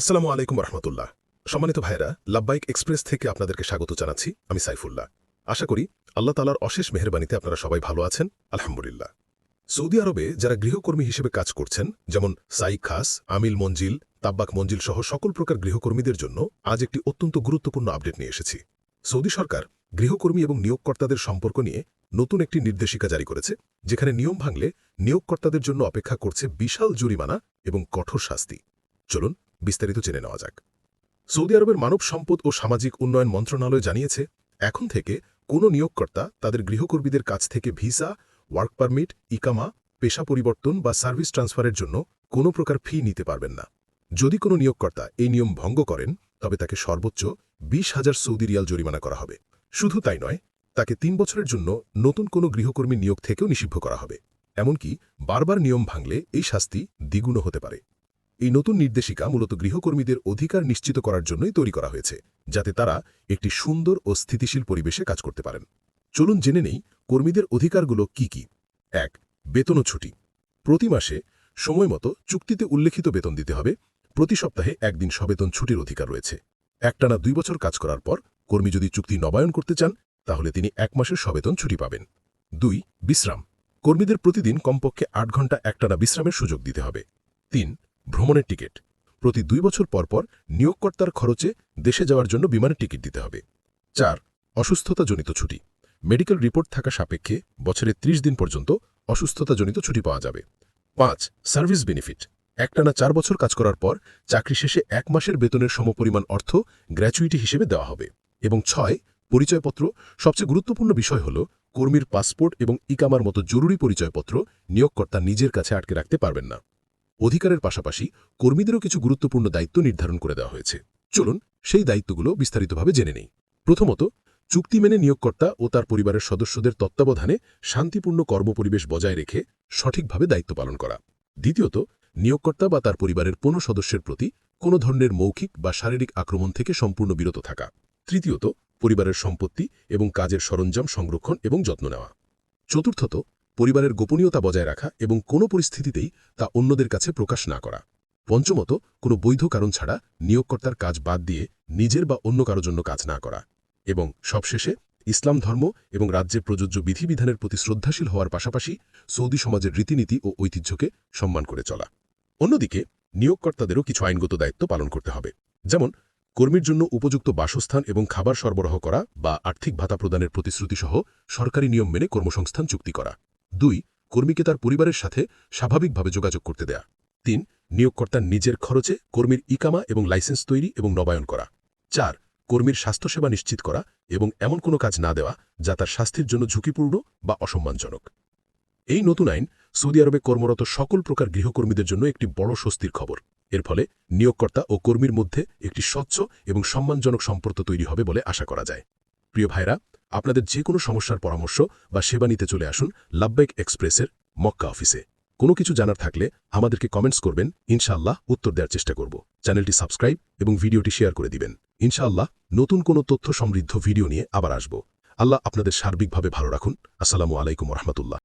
আসসালামু আলাইকুম রহমতুল্লাহ। সম্মানিত ভাইরা লাব্বাইক এক্সপ্রেস থেকে আপনাদেরকে স্বাগত জানাচ্ছি, আমি সাইফুল্লাহ। আশা করি আল্লাহ তালার অশেষ মেহরবানিতে আপনারা সবাই ভালো আছেন, আলহামদুলিল্লাহ। সৌদি আরবে যারা গৃহকর্মী হিসেবে কাজ করছেন, যেমন সাইক খাস, আমিল মঞ্জিল, তাব্বাক মঞ্জিল সহ সকল প্রকার গৃহকর্মীদের জন্য আজ একটি অত্যন্ত গুরুত্বপূর্ণ আপডেট নিয়ে এসেছি। সৌদি সরকার গৃহকর্মী এবং নিয়োগকর্তাদের সম্পর্ক নিয়ে নতুন একটি নির্দেশিকা জারি করেছে, যেখানে নিয়ম ভাঙলে নিয়োগকর্তাদের জন্য অপেক্ষা করছে বিশাল জরিমানা এবং কঠোর শাস্তি। চলুন বিস্তারিত জেনে নেওয়া যাক। সৌদি আরবের মানব সম্পদ ও সামাজিক উন্নয়ন মন্ত্রণালয় জানিয়েছে, এখন থেকে কোনো নিয়োগকর্তা তাদের গৃহকর্মীদের কাছ থেকে ভিসা, ওয়ার্ক পারমিট, ইকামা, পেশা পরিবর্তন বা সার্ভিস ট্রান্সফারের জন্য কোনো প্রকার ফি নিতে পারবেন না। যদি কোনো নিয়োগকর্তা এই নিয়ম ভঙ্গ করেন, তবে তাকে সর্বোচ্চ বিশ হাজার সৌদি রিয়াল জরিমানা করা হবে। শুধু তাই নয়, তাকে তিন বছরের জন্য নতুন কোনো গৃহকর্মী নিয়োগ থেকেও নিষিদ্ধ করা হবে। এমনকি বারবার নিয়ম ভাঙলে এই শাস্তি দ্বিগুণ হতে পারে। এই নতুন নির্দেশিকা মূলত গৃহকর্মীদের অধিকার নিশ্চিত করার জন্যই তৈরি করা হয়েছে, যাতে তারা একটি সুন্দর ও স্থিতিশীল পরিবেশে কাজ করতে পারেন। চলুন জেনে নেই কর্মীদের অধিকারগুলো কি কি। এক, বেতন ছুটি। প্রতি মাসে সময়মতো চুক্তিতে উল্লেখিত বেতন দিতে হবে। প্রতি সপ্তাহে একদিন সবেতন ছুটির অধিকার রয়েছে। একটানা দুই বছর কাজ করার পর কর্মী যদি চুক্তি নবায়ন করতে চান, তাহলে তিনি এক মাসের সবেতন ছুটি পাবেন। দুই, বিশ্রাম। কর্মীদের প্রতিদিন কমপক্ষে আট ঘণ্টা একটানা বিশ্রামের সুযোগ দিতে হবে। তিন ভ্রমণের টিকিট। প্রতি দুই বছর পর পর নিয়োগকর্তার খরচে দেশে যাওয়ার জন্য বিমানের টিকিট দিতে হবে। চার, অসুস্থতাজনিত ছুটি। মেডিকেল রিপোর্ট থাকা সাপেক্ষে বছরে ৩০ দিন পর্যন্ত অসুস্থতাজনিত ছুটি পাওয়া যাবে। পাঁচ, সার্ভিস বেনিফিট। একটানা চার বছর কাজ করার পর চাকরি শেষে এক মাসের বেতনের সমপরিমাণ অর্থ গ্র্যাচুইটি হিসেবে দেওয়া হবে। এবং ছয়, পরিচয়পত্র। সবচেয়ে গুরুত্বপূর্ণ বিষয় হল কর্মীর পাসপোর্ট এবং ইকামার মতো জরুরি পরিচয়পত্র নিয়োগকর্তা নিজের কাছে আটকে রাখতে পারবেন না। অধিকারের পাশাপাশি কর্মীদেরও কিছু গুরুত্বপূর্ণ দায়িত্ব নির্ধারণ করে দেওয়া হয়েছে। চলুন সেই দায়িত্বগুলো বিস্তারিতভাবে জেনে নেই। প্রথমত, চুক্তি মেনে নিয়োগকর্তা ও তার পরিবারের সদস্যদের তত্ত্বাবধানে শান্তিপূর্ণ কর্মপরিবেশ বজায় রেখে সঠিকভাবে দায়িত্ব পালন করা। দ্বিতীয়ত, নিয়োগকর্তা বা তার পরিবারের কোনো সদস্যের প্রতি কোনো ধরনের মৌখিক বা শারীরিক আক্রমণ থেকে সম্পূর্ণ বিরত থাকা। তৃতীয়ত, পরিবারের সম্পত্তি এবং কাজের সরঞ্জাম সংরক্ষণ এবং যত্ন নেওয়া। চতুর্থত পরিবারের গোপনীয়তা বজায় রাখা এবং কোনো পরিস্থিতিতেই তা অন্যদের কাছে প্রকাশ না করা। পঞ্চমত, কোনো বৈধ কারণ ছাড়া নিয়োগকর্তার কাজ বাদ দিয়ে নিজের বা অন্য কারও জন্য কাজ না করা। এবং সবশেষে, ইসলাম ধর্ম এবং রাজ্যে প্রযোজ্য বিধিবিধানের প্রতি শ্রদ্ধাশীল হওয়ার পাশাপাশি সৌদি সমাজের রীতিনীতি ও ঐতিহ্যকে সম্মান করে চলা। অন্যদিকে, নিয়োগকর্তাদেরও কিছু আইনগত দায়িত্ব পালন করতে হবে। যেমন, কর্মীর জন্য উপযুক্ত বাসস্থান এবং খাবার সরবরাহ করা বা আর্থিক ভাতা প্রদানের প্রতিশ্রুতিসহ সরকারি নিয়ম মেনে কর্মসংস্থান চুক্তি করা। দুই, কর্মীকে তার পরিবারের সাথে স্বাভাবিকভাবে যোগাযোগ করতে দেয়া। তিন নিয়োগকর্তার নিজের খরচে কর্মীর ইকামা এবং লাইসেন্স তৈরি এবং নবায়ন করা। চার, কর্মীর স্বাস্থ্যসেবা নিশ্চিত করা এবং এমন কোনো কাজ না দেওয়া যা তার স্বাস্থ্যের জন্য ঝুঁকিপূর্ণ বা অসম্মানজনক। এই নতুন আইন সৌদি আরবে কর্মরত সকল প্রকার গৃহকর্মীদের জন্য একটি বড় স্বস্তির খবর। এর ফলে নিয়োগকর্তা ও কর্মীর মধ্যে একটি স্বচ্ছ এবং সম্মানজনক সম্পর্ক তৈরি হবে বলে আশা করা যায়। প্রিয় ভাইরা আপনাদের যে কোনো সমস্যার পরামর্শ বা সেবা নিতে চলে আসুন লাভবেক এক্সপ্রেসের মক্কা অফিসে। কোনো কিছু জানার থাকলে আমাদেরকে কমেন্টস করবেন, ইনশাআল্লাহ উত্তর দেওয়ার চেষ্টা করব। চ্যানেলটি সাবস্ক্রাইব এবং ভিডিওটি শেয়ার করে দিবেন। ইনশাআল্লাহ নতুন কোনো তথ্য সমৃদ্ধ ভিডিও নিয়ে আবার আসব। আল্লাহ আপনাদের সার্বিকভাবে ভালো রাখুন। আসসালামু আলাইকুম রহমতুল্লাহ।